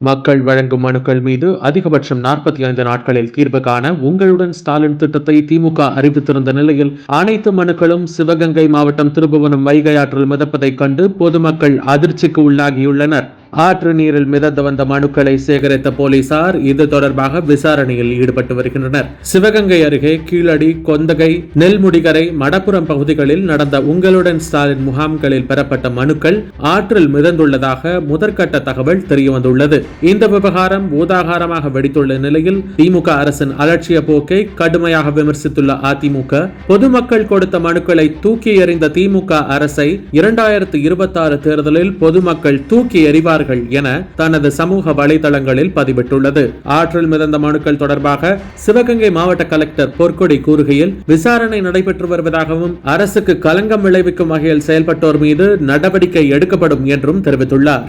மக்கள் வழங்கும் மனுக்கள் மீது அதிகபட்சம் நாற்பத்தி ஐந்து நாட்களில் தீர்வு காண உங்களுடன் ஸ்டாலின் திட்டத்தை திமுக அறிவித்திருந்த நிலையில் அனைத்து மனுக்களும் சிவகங்கை மாவட்டம் திருபுவனம் வைகை ஆற்றில் மிதப்பதைக் கண்டு பொதுமக்கள் அதிர்ச்சிக்கு உள்ளாகியுள்ளனர். ஆற்று நீரில் மிதந்து வந்த மனுக்களை சேகரித்த போலீசார் இது தொடர்பாக விசாரணையில் ஈடுபட்டு வருகின்றனர். சிவகங்கை அருகே கீழடி கொந்தகை நெல்முடிகரை மடப்புறம் பகுதிகளில் நடந்த உங்களுடன் ஸ்டாலின் முகாம்களில் பெறப்பட்ட மனுக்கள் ஆற்றில் மிதந்துள்ளதாக முதற்கட்ட தகவல் தெரியவந்துள்ளது. இந்த விவகாரம் ஊதாகாரமாக வெடித்துள்ள நிலையில் திமுக அரசின் அலட்சிய போக்கை கடுமையாக விமர்சித்துள்ள அதிமுக பொதுமக்கள் கொடுத்த மனுக்களை தூக்கி எறிந்த திமுக அரசை இரண்டாயிரத்து இருபத்தாறு தேர்தலில் பொதுமக்கள் தூக்கி எறிவார் உள்ளார்கள் என தனது சமூக வலைதளங்களில் பதிவிட்டுள்ளது. ஆற்றில் மிதந்த மனுக்கள் தொடர்பாக சிவகங்கை மாவட்ட கலெக்டர் பொற்கொடி கூறுகையில் விசாரணை நடைபெற்று வருவதாகவும் அரசுக்கு களங்கம் விளைவிக்கும் வகையில் செயல்பட்டோர் மீது நடவடிக்கை எடுக்கப்படும் என்றும் தெரிவித்துள்ளார்.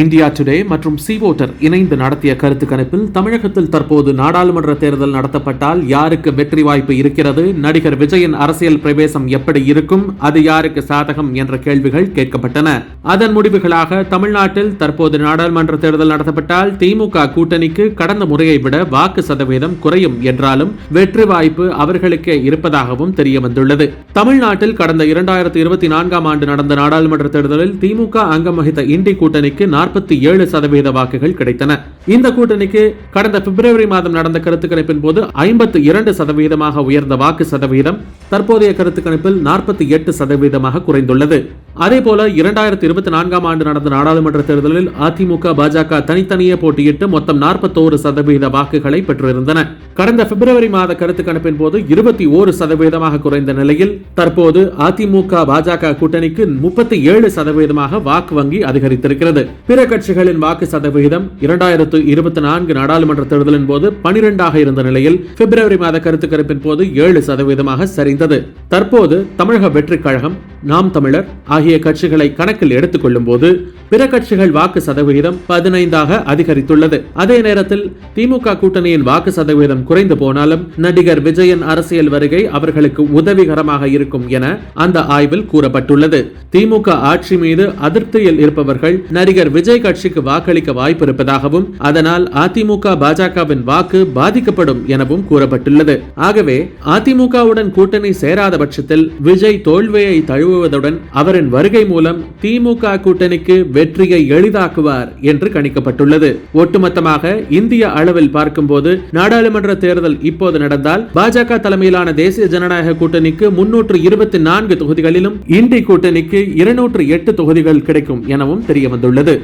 இந்தியா டுடே மற்றும் சி ஓட்டர் இணைந்து நடத்திய கருத்து கணிப்பில் தமிழகத்தில் தற்போது நாடாளுமன்ற தேர்தல் நடத்தப்பட்டால் யாருக்கு வெற்றி வாய்ப்பு இருக்கிறது? நடிகர் விஜயின் அரசியல் பிரவேசம் எப்படி இருக்கும்? அது யாருக்கு சாதகம் என்ற கேள்விகள் கேட்கப்பட்டன. அதன் முடிவுகளாக தமிழ்நாட்டில் தற்போது நாடாளுமன்ற தேர்தல் நடத்தப்பட்டால் திமுக கூட்டணிக்கு கடந்த முறையை விட வாக்கு சதவீதம் குறையும் என்றாலும் வெற்றி வாய்ப்பு அவர்களுக்கே இருப்பதாகவும் தெரிய வந்துள்ளது தமிழ்நாட்டில் கடந்த இரண்டாயிரத்தி இருபத்தி நான்காம் ஆண்டு நடந்த நாடாளுமன்ற தேர்தலில் திமுக அங்கம் வகித்த இண்டி கூட்டணிக்கு நாற்பத்தி ஏழு சதவீத வாக்குகள் கிடைத்தன. இந்த கூட்டணிக்கு கடந்த பிப்ரவரி மாதம் நடந்த கருத்து கணிப்பின் போது ஐம்பத்தி இரண்டு சதவீதமாக உயர்ந்த வாக்கு சதவீதம் தற்போதைய கருத்து கணிப்பில் நாற்பத்தி எட்டு சதவீதமாக குறைந்துள்ளது. அதேபோல இரண்டாயிரத்தி இருபத்தி நான்காம் ஆண்டு நடந்த நாடாளுமன்ற தேர்தலில் அதிமுக பாஜக தனித்தனியே போட்டியிட்டு மொத்தம் நாற்பத்தோரு சதவீத வாக்குகளை பெற்றிருந்தன. கடந்த பிப்ரவரி மாத கருத்து கணிப்பின் போது இருபத்தி ஓரு சதவீதமாக குறைந்த நிலையில் தற்போது அதிமுக பாஜக கூட்டணிக்கு முப்பத்தி ஏழு சதவீதமாக வாக்கு வங்கி அதிகரித்திருக்கிறது. பிற கட்சிகளின் வாக்கு சதவிகிதம் இரண்டாயிரத்து இருபத்தி நான்கு நாடாளுமன்ற தேர்தலின் போது பனிரெண்டாக இருந்த நிலையில் பிப்ரவரி மாத கருத்து கருப்பின் போது ஏழு சதவீதமாக சரிந்தது. தற்போது தமிழக வெற்றிக் கழகம் நாம் தமிழர் ஆகிய கட்சிகளை கணக்கில் எடுத்துக் கொள்ளும் போது பிற கட்சிகள் வாக்கு சதவிகிதம் பதினைந்தாக அதிகரித்துள்ளது. அதே நேரத்தில் திமுக கூட்டணியின் வாக்கு சதவீதம் குறைந்து போனாலும் நடிகர் விஜயன் அரசியல் வருகை அவர்களுக்கு உதவிகரமாக இருக்கும் என அந்த ஆய்வில் கூறப்பட்டுள்ளது. திமுக ஆட்சி மீது அதிருப்தியில் இருப்பவர்கள் நடிகர் விஜய் கட்சிக்கு வாக்களிக்க வாய்ப்பு இருப்பதாகவும் அதனால் அதிமுக பாஜகவின் வாக்கு பாதிக்கப்படும் எனவும் கூறப்பட்டுள்ளது. ஆகவே அதிமுகவுடன் கூட்டணி சேராத பட்சத்தில் விஜய் தோல்வியை தழுவுவதுடன் அவரின் வருகை மூலம் திமுக கூட்டணிக்கு வெற்றியை எளிதாக்குவார் என்று கணிக்கப்பட்டுள்ளது. ஒட்டுமொத்தமாக இந்திய அளவில் பார்க்கும்போது நாடாளுமன்ற தேர்தல் இப்போது நடந்தால் பாஜக தலைமையிலான தேசிய ஜனநாயக கூட்டணிக்கு முன்னூற்று இருபத்தி நான்கு தொகுதிகளிலும் இந்தி கூட்டணிக்கு இருநூற்று எட்டு தொகுதிகள் கிடைக்கும் எனவும் தெரிய வந்துள்ளது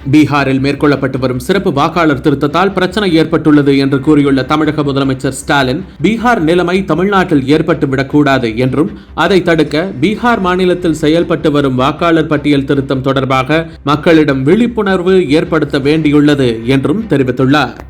பீகாரில் மேற்கொள்ளப்பட்டு வரும் சிறப்பு வாக்காளர் திருத்தத்தால் பிரச்சனை ஏற்பட்டுள்ளது என்று கூறியுள்ள தமிழக முதலமைச்சர் ஸ்டாலின் பீகார் நிலைமை தமிழ்நாட்டில் ஏற்பட்டுவிடக்கூடாது என்றும் அதை தடுக்க பீகார் மாநிலத்தில் செயல்பட்டு வரும் வாக்காளர் பட்டியல் திருத்தம் தொடர்பாக மக்களிடம் விழிப்புணர்வு ஏற்படுத்த வேண்டியுள்ளது என்றும் தெரிவித்துள்ளார்.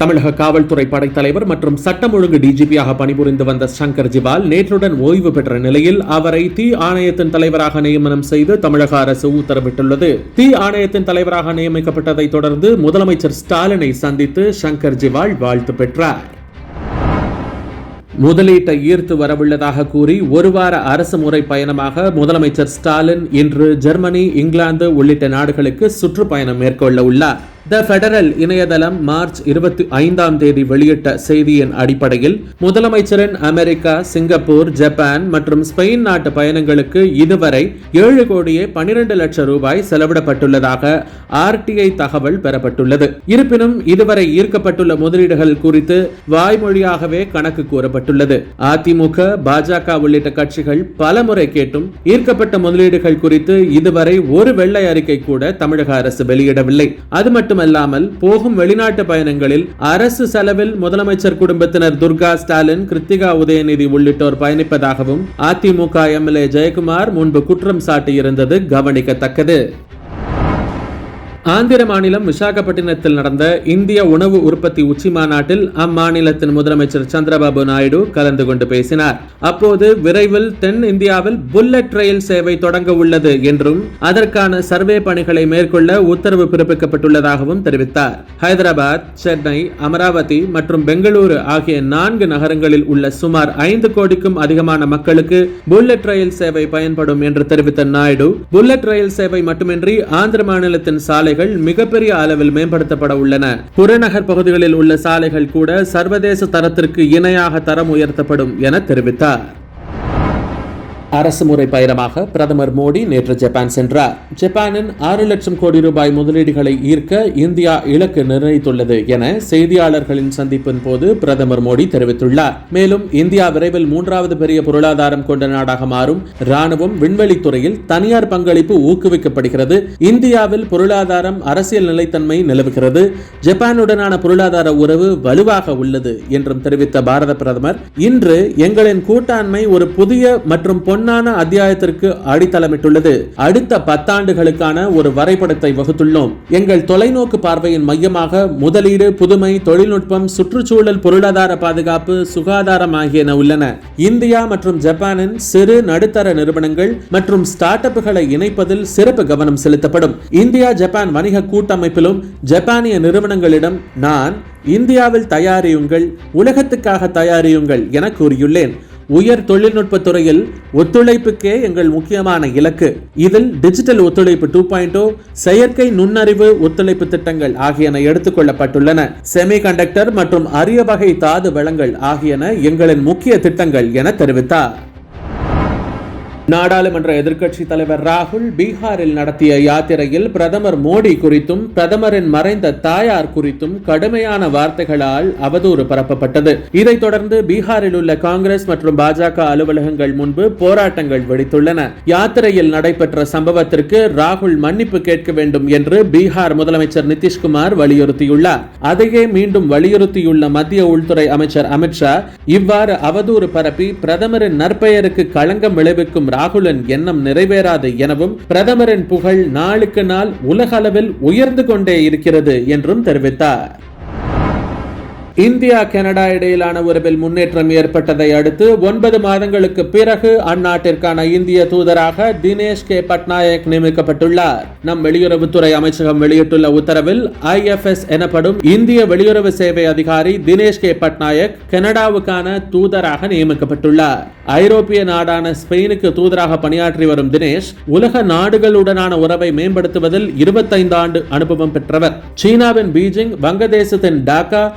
தமிழக காவல்துறை படைத்தலைவர் மற்றும் சட்டம் ஒழுங்கு டிஜிபியாக பணிபுரிந்து வந்த சங்கர் ஜிவால் நேற்றுடன் ஓய்வு பெற்ற நிலையில் அவரை தீ ஆணையத்தின் தலைவராக நியமனம் செய்து தமிழக அரசு உத்தரவிட்டுள்ளது. தீ ஆணையத்தின் தலைவராக நியமிக்கப்பட்டதை தொடர்ந்து முதலமைச்சர் ஸ்டாலினை சந்தித்து சங்கர் ஜிவால் வாழ்த்து பெற்றார். முதலீட்டை ஈர்த்து வரவுள்ளதாக கூறி ஒரு வார அரசு முறை பயணமாக முதலமைச்சர் ஸ்டாலின் இன்று ஜெர்மனி இங்கிலாந்து உள்ளிட்ட நாடுகளுக்கு சுற்றுப்பயணம் மேற்கொள்ள உள்ளார். த ஃபெடரல் இணையதளம் மார்ச் இருபத்தி ஐந்தாம் தேதி வெளியிட்ட செய்தியின் அடிப்படையில் முதலமைச்சரின் அமெரிக்கா சிங்கப்பூர் ஜப்பான் மற்றும் ஸ்பெயின் நாட்டு பயணங்களுக்கு இதுவரை ஏழு கோடியே பனிரெண்டு லட்சம் ரூபாய் செலவிடப்பட்டுள்ளதாக ஆர்டிஐ தகவல் பெறப்பட்டுள்ளது. இருப்பினும் இதுவரை ஈர்க்கப்பட்டுள்ள முதலீடுகள் குறித்து வாய்மொழியாகவே கணக்கு கூறப்பட்டுள்ளது. அதிமுக பாஜக உள்ளிட்ட கட்சிகள் பலமுறை கேட்டும் ஈர்க்கப்பட்ட முதலீடுகள் குறித்து இதுவரை ஒரு வெள்ளை அறிக்கை கூட தமிழக அரசு வெளியிடவில்லை. அது மட்டும் மட்டுமல்லாமல் போகும் வெளிநாட்டு பயணங்களில் அரசு செலவில் முதலமைச்சர் குடும்பத்தினர் துர்கா ஸ்டாலின் கிருத்திகா உதயநிதி உள்ளிட்டோர் பயணிப்பதாகவும் அதிமுக எம்எல்ஏ ஜெயக்குமார் முன்பு குற்றம் சாட்டியிருந்தது கவனிக்கத்தக்கது. ஆந்திர மாநிலம் விசாகப்பட்டினத்தில் நடந்த இந்திய உணவு உற்பத்தி உச்சி மாநாட்டில் அம்மாநிலத்தின் முதலமைச்சர் சந்திரபாபு நாயுடு கலந்து கொண்டு பேசினார். அப்போது விரைவில் தென் இந்தியாவில் புல்லட் ரயில் சேவை தொடங்க உள்ளது என்றும் அதற்கான சர்வே பணிகளை மேற்கொள்ள உத்தரவு பிறப்பிக்கப்பட்டுள்ளதாகவும் தெரிவித்தார். ஹைதராபாத் சென்னை அமராவதி மற்றும் பெங்களூரு ஆகிய நான்கு நகரங்களில் உள்ள சுமார் ஐந்து கோடிக்கும் அதிகமான மக்களுக்கு புல்லட் ரயில் சேவை பயன்படும் என்று தெரிவித்த நாயுடு புல்லட் ரயில் சேவை மட்டுமின்றி ஆந்திர மாநிலத்தின் சாலைகள் மிகப்பெரிய அளவில் மேம்படுத்தப்பட உள்ளன. புறநகர் பகுதிகளில் உள்ள சாலைகள் கூட சர்வதேச தரத்திற்கு இணையாக தரம் உயர்த்தப்படும் என தெரிவித்தார். அரசுமுறை பயணமாக பிரதமர் மோடி நேற்று ஜப்பான் சென்றார். ஜப்பானின் ஆறு லட்சம் கோடி ரூபாய் முதலீடுகளை ஈர்க்க இந்தியா இலக்கு நிர்ணயித்துள்ளது என செய்தியாளர்களின் சந்திப்பின் போது பிரதமர் மோடி தெரிவித்துள்ளார். மேலும் இந்தியா விரைவில் மூன்றாவது பெரிய பொருளாதாரம் கொண்ட நாடாக மாறும். ராணுவம் விண்வெளித்துறையில் தனியார் பங்களிப்பு ஊக்குவிக்கப்படுகிறது. இந்தியாவில் பொருளாதாரம் அரசியல் நிலைத்தன்மை நிலவுகிறது. ஜப்பானுடனான பொருளாதார உறவு வலுவாக உள்ளது என்றும் தெரிவித்த பாரத பிரதமர் இன்று எங்களின் கூட்டாண்மை ஒரு புதிய மற்றும் பொன் பொன்னான அத்தியாயத்திற்கு அடித்தளமிட்டுள்ளது. அடுத்த பத்தாண்டுகளுக்கான ஒரு வரைபடத்தை வகுத்துள்ளோம். எங்கள் தொலைநோக்கு பார்வையின் மையமாக முதலீடு புதுமை தொழில்நுட்பம் சுற்றுச்சூழல் பொருளாதார பாதுகாப்பு சுகாதாரம் ஆகியன உள்ளன. இந்தியா மற்றும் ஜப்பானின் சிறு நடுத்தர நிறுவனங்கள் மற்றும் ஸ்டார்ட் அப்புகளை இணைப்பதில் சிறப்பு கவனம் செலுத்தப்படும். இந்தியா ஜப்பான் வணிக கூட்டமைப்பிலும் ஜப்பானிய நிறுவனங்களிடம் நான் இந்தியாவில் தயாரியுங்கள் உலகத்துக்காக தயாரியுங்கள் என கூறியுள்ளேன். உயர் தொழில்நுட்ப துறையில் ஒத்துழைப்புக்கே எங்கள் முக்கியமான இலக்கு. இதில் டிஜிட்டல் ஒத்துழைப்பு டூ பாயிண்ட் செயற்கை நுண்ணறிவு ஒத்துழைப்பு திட்டங்கள் ஆகியன எடுத்துக்கொள்ளப்பட்டுள்ளன செமிகண்டக்டர் மற்றும் அரிய வகை தாது வளங்கள் ஆகியன எங்களின் முக்கிய திட்டங்கள் என தெரிவித்தார். நாடாளுமன்ற எதிர்க்கட்சி தலைவர் ராகுல் பீகாரில் நடத்திய யாத்திரையில் பிரதமர் மோடி குறித்தும் பிரதமரின் மறைந்த தாயார் குறித்தும் கடுமையான வார்த்தைகளால் அவதூறு பரப்பப்பட்டது. இதைத் தொடர்ந்து பீகாரில் உள்ள காங்கிரஸ் மற்றும் பாஜக அலுவலகங்கள் முன்பு போராட்டங்கள் வெடித்துள்ளன. யாத்திரையில் நடைபெற்ற சம்பவத்திற்கு ராகுல் மன்னிப்பு கேட்க வேண்டும் என்று பீகார் முதலமைச்சர் நிதிஷ்குமார் வலியுறுத்தியுள்ளார். அதையே மீண்டும் வலியுறுத்தியுள்ள மத்திய உள்துறை அமைச்சர் அமித்ஷா இவ்வாறு அவதூறு பரப்பி பிரதமரின் நற்பெயருக்கு களங்கம் விளைவிக்கும் ராகுலன் எண்ணம் நிறைவேறாது எனவும் பிரதமரின் புகழ் நாளுக்கு நாள் உலக அளவில் உயர்ந்து கொண்டே இருக்கிறது என்றும் தெரிவித்தார். இந்தியா கனடா இடையிலான உறவில் முன்னேற்றம் ஏற்பட்டதை அடுத்து ஒன்பது மாதங்களுக்கு பிறகு அந்நாட்டிற்கான இந்திய தூதராக தினேஷ் கே. பட்நாயக் நியமிக்கப்பட்டுள்ளார். நம் வெளியுறவுத்துறை அமைச்சகம் வெளியிட்டுள்ள உத்தரவில் ஐஎஃப்எஸ் எனப்படும் இந்திய வெளியுறவு சேவை அதிகாரி தினேஷ் கே. பட்நாயக் கனடாவுக்கான தூதராக நியமிக்கப்பட்டுள்ளார். ஐரோப்பிய நாடான ஸ்பெயினுக்கு தூதராக பணியாற்றி வரும் தினேஷ் உலக நாடுகளுடனான உறவை மேம்படுத்துவதில் இருபத்தைந்து ஆண்டு அனுபவம் பெற்றவர். சீனாவின் பீஜிங் வங்கதேசத்தின் டாக்கா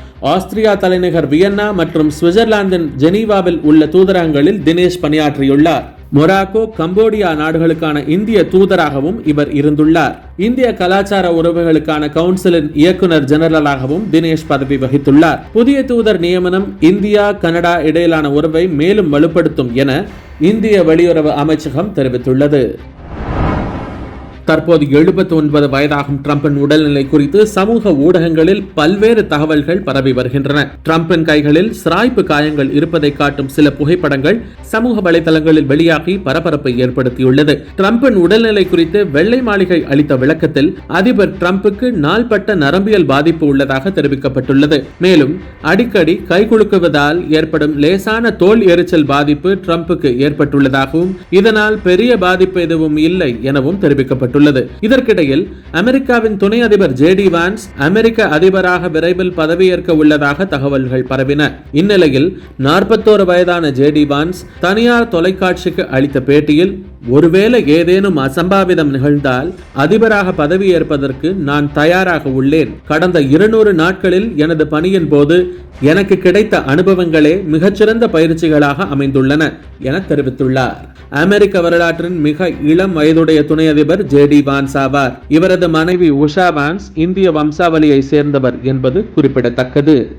ஆஸ்திரியா தலைநகர் வியன்னா மற்றும் சுவிட்சர்லாந்தின் ஜெனீவாவில் உள்ள தூதரகங்களில் தினேஷ் பணியாற்றியுள்ளார். மொராக்கோ கம்போடியா நாடுகளுக்கான இந்திய தூதராகவும் இவர் இருந்துள்ளார். இந்திய கலாச்சார உறவுகளுக்கான கவுன்சிலின் இயக்குனர் ஜெனரலாகவும் தினேஷ் பதவி வகித்துள்ளார். புதிய தூதர் நியமனம் இந்தியா கனடா இடையிலான உறவை மேலும் வலுப்படுத்தும் என இந்திய வெளியுறவு அமைச்சகம் தெரிவித்துள்ளது. தற்போது எழுபத்தி ஒன்பது வயதாகும் டிரம்பின் உடல்நிலை குறித்து சமூக ஊடகங்களில் பல்வேறு தகவல்கள் பரவி வருகின்றன. டிரம்பின் கைகளில் சிராய்ப்பு காயங்கள் இருப்பதை காட்டும் சில புகைப்படங்கள் சமூக வலைதளங்களில் வெளியாகி பரபரப்பை ஏற்படுத்தியுள்ளது. டிரம்பின் உடல்நிலை குறித்து வெள்ளை மாளிகை அளித்த விளக்கத்தில் அதிபர் ட்ரம்புக்கு நாள்பட்ட நரம்பியல் பாதிப்பு உள்ளதாக தெரிவிக்கப்பட்டுள்ளது. மேலும் அடிக்கடி கைகுலுக்குவதால் ஏற்படும் லேசான தோல் எரிச்சல் பாதிப்பு டிரம்புக்கு ஏற்பட்டுள்ளதாகவும் இதனால் பெரிய பாதிப்பு எதுவும் இல்லை எனவும் தெரிவிக்கப்பட்டுள்ளது இதற்கிடையில் அமெரிக்காவின் துணை அதிபர் ஜே டி வான்ஸ் அமெரிக்க அதிபராக விரைவில் பதவியேற்க உள்ளதாக தகவல்கள் பரவின. இந்நிலையில் நாற்பத்தோரு வயதான ஜே டி வான்ஸ் தனியார் தொலைக்காட்சிக்கு அளித்த பேட்டியில் ஒருவேளை ஏதேனும் அசம்பாவிதம் நிகழ்ந்தால் அதிபராக பதவியேற்பதற்கு நான் தயாராக உள்ளேன். கடந்த இருநூறு நாட்களில் எனது பணியின் போது எனக்கு கிடைத்த அனுபவங்களே மிகச்சிறந்த பயிற்சிகளாக அமைந்துள்ளன என தெரிவித்துள்ளார். அமெரிக்க வரலாற்றின் மிக இளம் வயதுடைய துணை அதிபர் ஜே டி வான்ஸ் ஆவார் இவரது மனைவி உஷா வான்ஸ் இந்திய வம்சாவளியை சேர்ந்தவர் என்பது குறிப்பிடத்தக்கது.